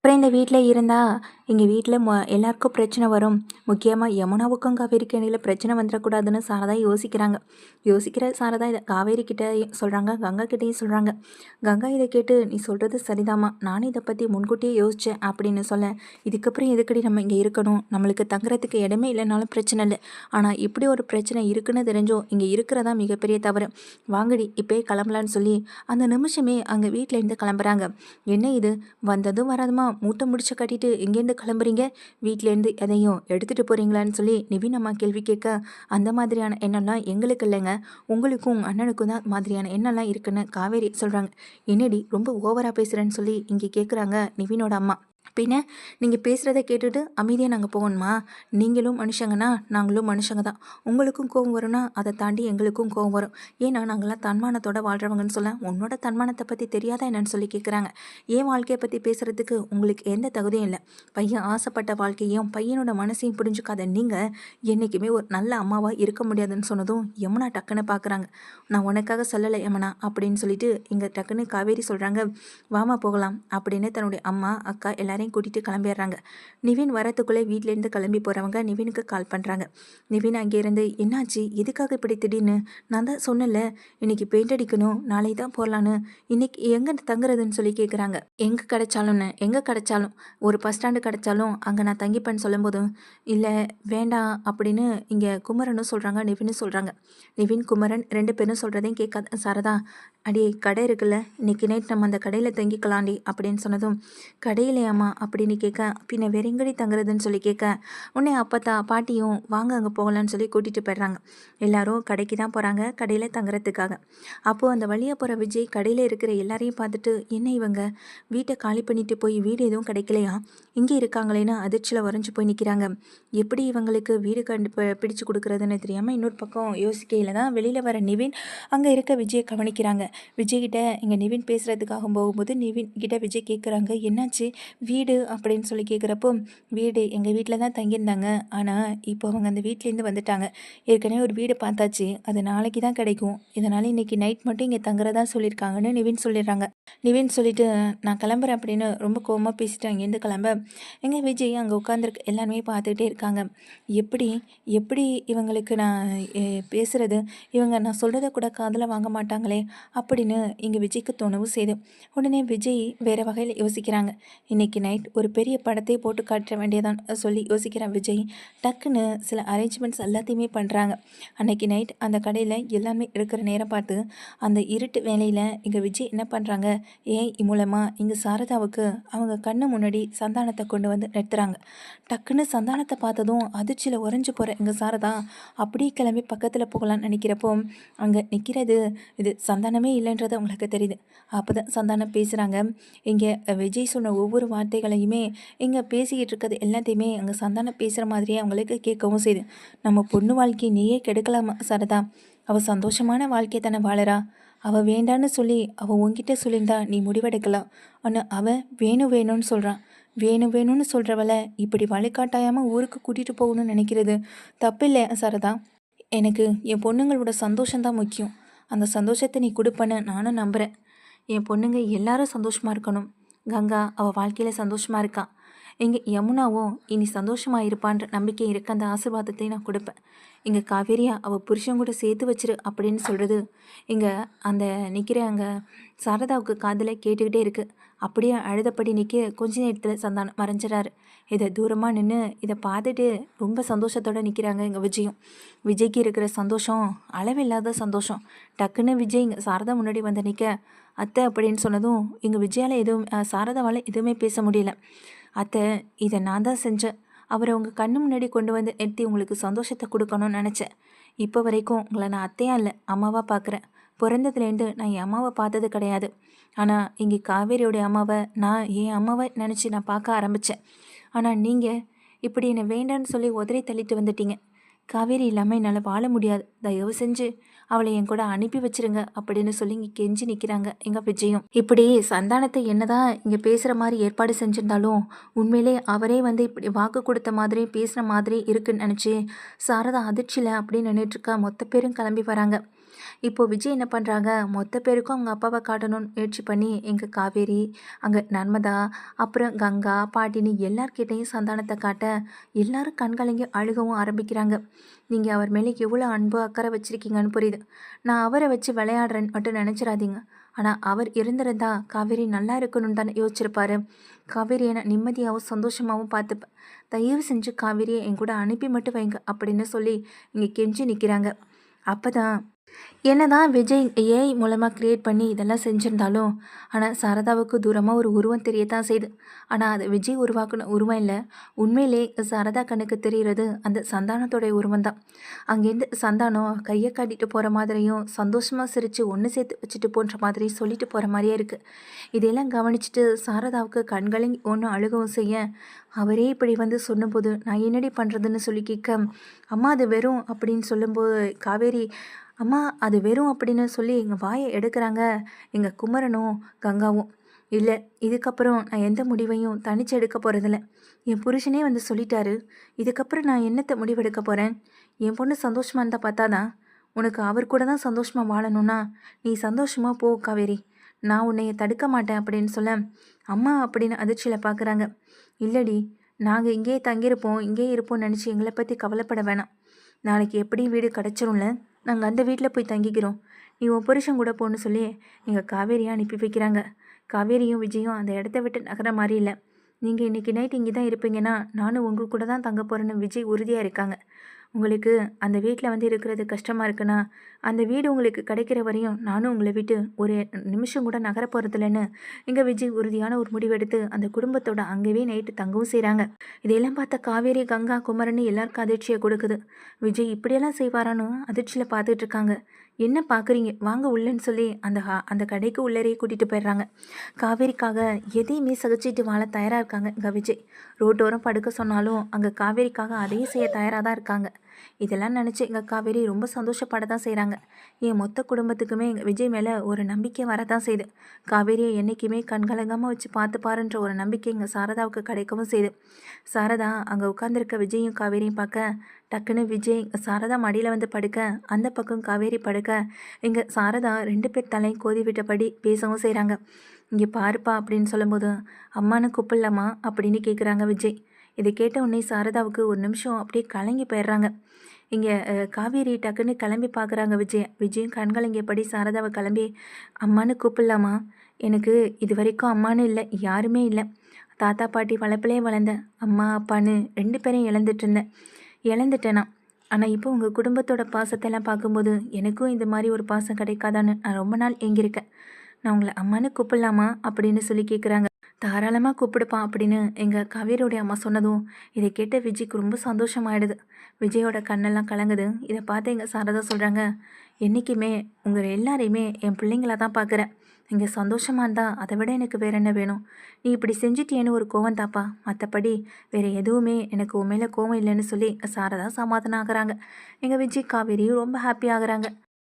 அப்புறம் இந்த வீட்டில் இருந்தால் எங்கள் வீட்டில் மொ எல்லாருக்கும் பிரச்சனை வரும். முக்கியமாக யமுனாவுக்கும் காவேரிக்கு இடையில பிரச்சனை வந்துடக்கூடாதுன்னு சாரதா யோசிக்கிறாங்க. யோசிக்கிற சாரதா இதை காவேரி கிட்ட சொல்கிறாங்க கங்கா கிட்டேயும் சொல்கிறாங்க கங்கா இதை கேட்டு நீ சொல்கிறது சரிதாம்மா. நானும் இதை பற்றி முன்கூட்டியே யோசித்தேன் அப்படின்னு சொல்ல இதுக்கப்புறம் எதுக்கடி நம்ம இங்கே இருக்கணும்? நம்மளுக்கு தங்குறதுக்கு இடமே இல்லைனாலும் பிரச்சனை இல்லை. ஆனால் இப்படி ஒரு பிரச்சனை இருக்குன்னு தெரிஞ்சோ இங்கே இருக்கிறதா மிகப்பெரிய தவறு. வாங்கடி இப்போயே கிளம்பலான்னு சொல்லி அந்த நிமிஷமே அங்கே வீட்டிலேருந்து கிளம்புறாங்க. என்ன இது? வந்ததும் வராதுமா? மூட்டை முடிச்சு கட்டிட்டு இங்கேருந்து கிளம்புறீங்க? வீட்டிலேருந்து எதையும் எடுத்துகிட்டு போகிறீங்களான்னு சொல்லி நிவின் அம்மா கேள்வி கேட்க அந்த மாதிரியான எண்ணம்லாம் எங்களுக்கு இல்லைங்க. உங்களுக்கும் உங்கள் அண்ணனுக்கும் தான் மாதிரியான எண்ணம்லாம் இருக்குன்னு காவேரி சொல்கிறாங்க என்னடி ரொம்ப ஓவராக பேசுகிறேன்னு சொல்லி இங்கே கேட்குறாங்க நிவினோட அம்மா. பின்ன நீங்கள் பேசுகிறத கேட்டுட்டு அமைதியாக நாங்கள் போகணுமா? நீங்களும் மனுஷங்கன்னா நாங்களும் மனுஷங்க தான் உங்களுக்கும் கோவம் வரும்னா அதை தாண்டி எங்களுக்கும் கோவம் வரும். ஏன்னா நாங்களாம் தன்மானத்தோட வாழ்கிறவங்கன்னு சொல்ல உன்னோட தன்மானத்தை பற்றி தெரியாதா என்னன்னு சொல்லி கேட்குறாங்க என் வாழ்க்கையை பற்றி பேசுகிறதுக்கு உங்களுக்கு எந்த தகுதியும் இல்லை. பையன் ஆசைப்பட்ட வாழ்க்கையும் பையனோட மனசையும் புரிஞ்சுக்காத நீங்கள் என்றைக்குமே ஒரு நல்ல அம்மாவாக இருக்க முடியாதுன்னு சொன்னதும் யமுனா டக்குன்னு பார்க்குறாங்க நான் உனக்காக சொல்லலை யமுனா அப்படின்னு சொல்லிட்டு இங்கே டக்குன்னு காவேரி சொல்கிறாங்க வாமா போகலாம் அப்படின்னு தன்னுடைய அம்மா அக்கா எல்லாரையும் கூட்டிகிட்டு கிளம்பிடுறாங்க. நிவின் வரத்துக்குள்ளே வீட்டிலேருந்து கிளம்பி போகிறவங்க நிவினுக்கு கால் பண்ணுறாங்க நிவின் அங்கேருந்து என்னாச்சு? எதுக்காக இப்படி திடீர்னு? நான் தான் சொன்னல இன்னைக்கு பெயிண்ட் அடிக்கணும் நாளை தான் போடலான்னு. இன்னைக்கு எங்கே தங்குறதுன்னு சொல்லி கேட்குறாங்க எங்கே கிடைச்சாலும்னு எங்கே கிடைச்சாலும்? ஒரு பஸ் ஸ்டாண்டு கிடைச்சாலும் அங்கே நான் தங்கிப்பேன்னு சொல்லும்போதும் இல்லை வேண்டாம் அப்படின்னு இங்கே குமரனும் சொல்கிறாங்க நிவினும் சொல்கிறாங்க நிவின் குமரன் ரெண்டு பேரும் சொல்கிறதையும் கேட்காத சாரதா அடி கடை இருக்குல்ல இன்னைக்கு நைட் நம்ம அந்த கடையில் தங்கிக்கலாண்டி அப்படின்னு சொன்னதும் கடையிலையாம்மா அப்படின்னு கேட்க பின்ன வேற தங்குறதுன்னு சொல்லி கேட்க உடனே அப்பத்தா பாட்டியும் வாங்க அங்கே போகலான்னு சொல்லி கூட்டிகிட்டு போயிடுறாங்க. எல்லாரும் கடைக்கு தான் போகிறாங்க கடையில் தங்குறதுக்காக. அப்போது அந்த வழியாக போகிற விஜய் கடையில் இருக்கிற எல்லாரையும் பார்த்துட்டு என்ன இவங்க? வீட்டை காலி பண்ணிட்டு போய் வீடு எதுவும் கிடைக்கலையா? இங்கே இருக்காங்களேன்னு அதிர்ச்சியில் வரைஞ்சு போய் நிற்கிறாங்க எப்படி இவங்களுக்கு வீடு கண்டு பிடிச்சு கொடுக்குறதுன்னு தெரியாமல் இன்னொரு பக்கம் யோசிக்கையில் தான் வெளியில் வர நிவின் அங்கே இருக்க விஜயை கவனிக்கிறாங்க. விஜய்கிட்ட இங்கே நிவின் பேசுகிறதுக்காக போகும்போது நிவின் கிட்ட விஜய் கேட்குறாங்க என்னாச்சு? வீடு அப்படின்னு சொல்லி கேட்குறப்போ வீடு எங்கள் வீட்டில் தான் தங்கியிருந்தாங்க. ஆனால் இப்போ அவங்க அந்த வீட்லேருந்து வந்துட்டாங்க. ஏற்கனவே ஒரு வீடு பார்த்தாச்சு. அது நாளைக்கு தான் கிடைக்கும். இதனால் இன்றைக்கி நைட் மட்டும் இங்கே தங்குறதா சொல்லியிருக்காங்கன்னு நிவின் சொல்லிடுறாங்க. நிவின் சொல்லிவிட்டு நான் கிளம்புறேன் அப்படின்னு ரொம்ப கோபமாக பேசிட்டு அங்கேருந்து கிளம்ப எங்கள் விஜய் அங்கே உட்காந்துருக்கு எல்லாருமே பார்த்துக்கிட்டே இருக்காங்க. எப்படி எப்படி இவங்களுக்கு நான் பேசுகிறது இவங்க நான் சொல்கிறத கூட காதில் வாங்க மாட்டாங்களே அப்படின்னு இங்கே விஜய்க்கு தோணவும் செய்யுது உடனே விஜய் வேறு வகையில் யோசிக்கிறாங்க. இன்றைக்கி இன்னைக்கு நைட் ஒரு பெரிய படத்தை போட்டு காட்ட வேண்டியதான் சொல்லி யோசிக்கிறான் விஜய் டக்குன்னு சில அரேஞ்ச்மெண்ட்ஸ் எல்லாத்தையுமே பண்ணுறாங்க அன்னைக்கு நைட் அந்த கடையில் எல்லாமே இருக்கிற நேரம் பார்த்து அந்த இருட்டு வேலையில் இங்கே விஜய் என்ன பண்ணுறாங்க ஏன் மூலமாக இங்கே சாரதாவுக்கு அவங்க கண்ணு முன்னாடி சந்தானத்தை கொண்டு வந்து நிறுத்துறாங்க. டக்குன்னு சந்தானத்தை பார்த்ததும் அதிர்ச்சியில் உறைஞ்சு போகிற எங்கள் சாரதா அப்படியே கிளம்பி பக்கத்தில் போகலான்னு நினைக்கிறப்போ அங்கே நிற்கிறது இது சந்தானமே இல்லைன்றது அவங்களுக்கு தெரியுது. அப்போ தான் சந்தானம் பேசுகிறாங்க இங்கே விஜய் சொன்ன ஒவ்வொரு வார்த்தைகளையுமே இங்கே பேசிக்கிட்டு இருக்கிறது எல்லாத்தையுமே அங்கே சந்தானம் பேசுகிற மாதிரியே அவங்களுக்கு கேட்கவும் செய்யுது நம்ம பொண்ணு வாழ்க்கையை நீயே கெடுக்கலாமா சரதா? அவள் சந்தோஷமான வாழ்க்கையை தானே வாழறா. அவள் வேண்டான்னு சொல்லி அவள் உன்கிட்ட சொல்லியிருந்தா நீ முடிவெடுக்கலாம். ஆனால் அவள் வேணும் வேணும்னு சொல்கிறான் வேணும் வேணும்னு சொல்கிறவளை இப்படி வழிகாட்டாயாமல் ஊருக்கு கூட்டிகிட்டு போகணும்னு நினைக்கிறது தப்பில்லை சரதா. எனக்கு என் பொண்ணுங்களோட சந்தோஷம்தான் முக்கியம். அந்த சந்தோஷத்தை நீ கொடுப்பேன்னு நானும் நம்புகிறேன் என் பொண்ணுங்க எல்லாரும் சந்தோஷமாக இருக்கணும். கங்கா அவள் வாழ்க்கையில் சந்தோஷமாக இருக்கான் இங்கே யமுனாவும் இனி சந்தோஷமாக இருப்பான்ற நம்பிக்கை இருக்க. அந்த ஆசீர்வாதத்தை நான் கொடுப்பேன். இங்கே காவேரியா அவள் புருஷன் கூட சேர்த்து வச்சிரு அப்படின்னு சொல்கிறது இங்கே அந்த நிற்கிற அங்கே சாரதாவுக்கு காதில் கேட்டுக்கிட்டே இருக்குது அப்படியே அழுதப்படி நிற்க கொஞ்ச நேரத்தில் சந்தானம் மறைஞ்சிறாரு. இதை தூரமாக நின்று இதை பார்த்துட்டு ரொம்ப சந்தோஷத்தோடு நிற்கிறாங்க எங்கள் விஜயும். விஜய்க்கு இருக்கிற சந்தோஷம் அளவில்லாத சந்தோஷம். டக்குன்னு விஜய் இங்கே சாரதா முன்னாடி வந்து நிற்க அத்தை அப்படின்னு சொன்னதும் எங்கள் விஜயால் எதுவும் சாரதாவால் எதுவுமே பேச முடியல. அத்தை இதை நான் தான் செஞ்சேன். அவரை உங்கள் கண்ணு முன்னாடி கொண்டு வந்து நிறுத்தி உங்களுக்கு சந்தோஷத்தை கொடுக்கணும்னு நினச்சேன். இப்போ வரைக்கும் உங்களை நான் அத்தையா இல்லை அம்மாவாக பார்க்குறேன் பிறந்ததுலேருந்து நான் என் அம்மாவை பார்த்தது கிடையாது. ஆனால் இங்கே காவேரியோடைய அம்மாவை நான் என் அம்மாவை நினச்சி நான் பார்க்க ஆரம்பித்தேன் ஆனால் நீங்கள் இப்படி என்னை வேண்டான்னு சொல்லி உதறி தள்ளிட்டு வந்துட்டீங்க. காவேரி இல்லாமல் என்னால் வாழ முடியாது. தயவு செஞ்சு அவளை என் கூட அனுப்பி வச்சிருங்க அப்படின்னு சொல்லி இங்கே கெஞ்சி நிற்கிறாங்க எங்கள் விஜயும். இப்படி சந்தானத்தை என்னதான் இங்கே பேசுகிற மாதிரி ஏற்பாடு செஞ்சிருந்தாலும் உண்மையிலே அவரே வந்து இப்படி வாக்கு கொடுத்த மாதிரி பேசுகிற மாதிரி இருக்குன்னு நினச்சி சாரதா அதிர்ச்சியில் அப்படின்னு நின்றுட்டுருக்கா மொத்த பேரும் கிளம்பி வராங்க. இப்போ விஜய் என்ன பண்ணுறாங்க மொத்த பேருக்கும் அவங்க அப்பாவை காட்டணும்னு முயற்சி பண்ணி எங்கள் காவேரி அங்கே நர்மதா அப்புறம் கங்கா பாட்டினி எல்லார்கிட்டையும் சந்தானத்தை காட்ட எல்லாரும் கண்கலங்கி அழுகவும் ஆரம்பிக்கிறாங்க. நீங்கள் அவர் மேலே எவ்வளோ அன்பு அக்கறை வச்சுருக்கீங்கன்னு புரியுது. நான் அவரை வச்சு விளையாடுறேன்னு மட்டும் நினச்சிடாதீங்க ஆனால் அவர் இருந்திருந்தா காவேரி நல்லா இருக்கணும்னு தானே யோசிச்சிருப்பாரு. காவேரியை நான் நிம்மதியாகவும் சந்தோஷமாகவும் பார்த்துப்பேன் தயவு செஞ்சு காவேரியை என் கூட அனுப்பி மட்டும் வைங்க அப்படின்னு சொல்லி இங்கே கெஞ்சி நிற்கிறாங்க அப்போ தான் என்னதான் விஜய் ஏஐ மூலமாக க்ரியேட் பண்ணி இதெல்லாம் செஞ்சுருந்தாலும் ஆனால் சாரதாவுக்கு தூரமாக ஒரு உருவம் தெரியத்தான் செய்யுது ஆனால் அது விஜய் உருவாக்குன உருவம் இல்லை. உண்மையிலே சாரதா கண்ணுக்கு தெரிகிறது அந்த சந்தானத்தோடைய உருவம் தான் அங்கேருந்து சந்தானம் கையை காட்டிட்டு போகிற மாதிரியும் சந்தோஷமாக சிரித்து ஒன்று சேர்த்து வச்சுட்டு போன்ற மாதிரி சொல்லிட்டு போகிற மாதிரியே இருக்குது இதையெல்லாம் கவனிச்சுட்டு சாரதாவுக்கு கண்களையும் ஒன்று அழுகவும் செய்ய அவரே இப்படி வந்து சொன்னபோது நான் என்னடி பண்ணுறதுன்னு சொல்லி கேட்க அம்மா அது வெறும் அப்படின்னு சொல்லும்போது காவேரி அம்மா அது வெறும் அப்படின்னு சொல்லி எங்கள் வாயை எடுக்கிறாங்க. எங்கள் குமரனும் கங்காவும். இல்லை இதுக்கப்புறம் நான் எந்த முடிவையும் தனிச்சு எடுக்க போகிறதில்ல என் புருஷனே வந்து சொல்லிட்டாரு. இதுக்கப்புறம் நான் என்னத்தை முடிவெடுக்க போகிறேன் என் பொண்ணு சந்தோஷமாக இருந்தால் பார்த்தாதான். உனக்கு அவர் கூட தான் சந்தோஷமாக வாழணும்னா நீ சந்தோஷமாக போ காவேரி. நான் உன்னைய தடுக்க மாட்டேன் அப்படின்னு சொல்ல அம்மா அப்படின்னு அதிர்ச்சியில் பார்க்குறாங்க இல்லடி நாங்கள் இங்கேயே தங்கியிருப்போம் இங்கேயே இருப்போம்னு நினச்சி எங்களை பற்றி கவலைப்பட வேணாம். நாளைக்கு எப்படி வீடு கிடச்சிரும்ல? நாங்கள் அந்த வீட்டில் போய் தங்கிக்கிறோம். நீ உன் புருஷன் கூட போன்னு சொல்லி எங்கள் காவேரியாக அனுப்பி வைக்கிறாங்க. காவேரியும் விஜயும் அந்த இடத்த விட்டு நகர மாதிரி இல்லை. நீங்கள் இன்றைக்கி நைட் இங்கே தான் இருப்பீங்கன்னா நானும் உங்கள் கூட தான் தங்க போகிறேன்னு விஜய் உறுதியாக இருக்காங்க. உங்களுக்கு அந்த வீட்டில் வந்து இருக்கிறது கஷ்டமாக இருக்குன்னா அந்த வீடு உங்களுக்கு கிடைக்கிற வரையும் நானும் உங்களை விட்டு ஒரு நிமிஷம் கூட நகர போகிறதில்லன்னு இங்கே விஜய் உறுதியான ஒரு முடிவெடுத்து அந்த குடும்பத்தோட அங்கேயே நைட்டு தங்கவும் செய்கிறாங்க இதையெல்லாம் பார்த்த காவேரி கங்கா குமரன் எல்லாருக்கும் அதிர்ச்சியை கொடுக்குது. விஜய் இப்படியெல்லாம் செய்வாரான்னு அதிர்ச்சியில் பார்த்துட்டு இருக்காங்க. என்ன பார்க்குறீங்க வாங்க உள்ளேன்னு சொல்லி அந்த ஹா- அந்த கடைக்கு உள்ளரே கூட்டிகிட்டு போயிடுறாங்க. காவேரிக்காக எதையுமே சகிச்சிட்டு வாழ தயாராக இருக்காங்க இங்கே விஜய் ரோட்டோரம் படுக்க சொன்னாலும் அங்கே காவேரிக்காக அதையும் செய்ய தயாராக தான் இருக்காங்க. இதெல்லாம் நினச்சி எங்கள் காவேரி ரொம்ப சந்தோஷப்பட தான் செய்கிறாங்க என் மொத்த குடும்பத்துக்குமே எங்கள் விஜய் மேலே ஒரு நம்பிக்கை வரதான் செய்யுது காவேரியை என்றைக்குமே கண்கலங்காமல் வச்சு பார்த்து பாருன்ற ஒரு நம்பிக்கை எங்கள் சாரதாவுக்கு கிடைக்கவும் செய்யுது சாரதா அங்கே உட்காந்துருக்க விஜயும் காவேரியும் பார்க்க டக்குன்னு விஜய் சாரதா மடியில் வந்து படுக்க அந்த பக்கம் காவேரி படுக்க இங்கே சாரதா ரெண்டு பேர் தலையும் கோதி விட்டபடி பேசவும் செய்கிறாங்க இங்கே பாருப்பா அப்படின்னு சொல்லும்போது அம்மானு கூப்பிடலாமா? அப்படின்னு கேட்குறாங்க விஜய். இதை கேட்ட உடனே சாரதாவுக்கு ஒரு நிமிஷம் அப்படியே கலங்கி போயிடுறாங்க. இங்கே காவேரி டக்குன்னு கிளம்பி பார்க்குறாங்க விஜய். விஜயும் கண்கலங்கியபடி சாரதாவை கிளம்பி அம்மானு கூப்பிடலாமா? எனக்கு இது வரைக்கும் அம்மானு இல்லை யாருமே இல்லை. தாத்தா பாட்டி வளர்ப்பிலே வளர்ந்தேன். அம்மா அப்பான்னு ரெண்டு பேரையும் இழந்துட்டு இருந்தேன். இழந்துட்டேனா? ஆனால் இப்போ உங்கள் குடும்பத்தோட பாசத்தெல்லாம் பார்க்கும்போது எனக்கும் இந்த மாதிரி ஒரு பாசம் கிடைக்காதான்னு நான் ரொம்ப நாள் எங்கிருக்கேன் நான் உங்களை அம்மானு கூப்பிடலாமா? அப்படின்னு சொல்லி கேட்குறாங்க தாராளமாக கூப்பிடுப்பா அப்படின்னு எங்கள் காவேரியோடைய அம்மா சொன்னதும் இதை கேட்ட விஜய்க்கு ரொம்ப சந்தோஷமாயிடுது. விஜயோட கண்ணெல்லாம் கலங்குது. இதை பார்த்து எங்கள் சாரதா சொல்கிறாங்க என்றைக்குமே உங்கள் எல்லாரையுமே என் பிள்ளைங்களா தான் பார்க்குறேன். இங்கே சந்தோஷமாக இருந்தால் அதை விட எனக்கு வேற என்ன வேணும்? நீ இப்படி செஞ்சிட்டியேன்னு ஒரு கோவம் தாப்பா. மற்றபடி வேறு எதுவுமே எனக்கு உண்மையில் கோவம் இல்லைன்னு சொல்லி சாரதா சமாதானம் ஆகுறாங்க. எங்கள் விஜய் காவேரியும் ரொம்ப ஹாப்பி ஆகுறாங்க.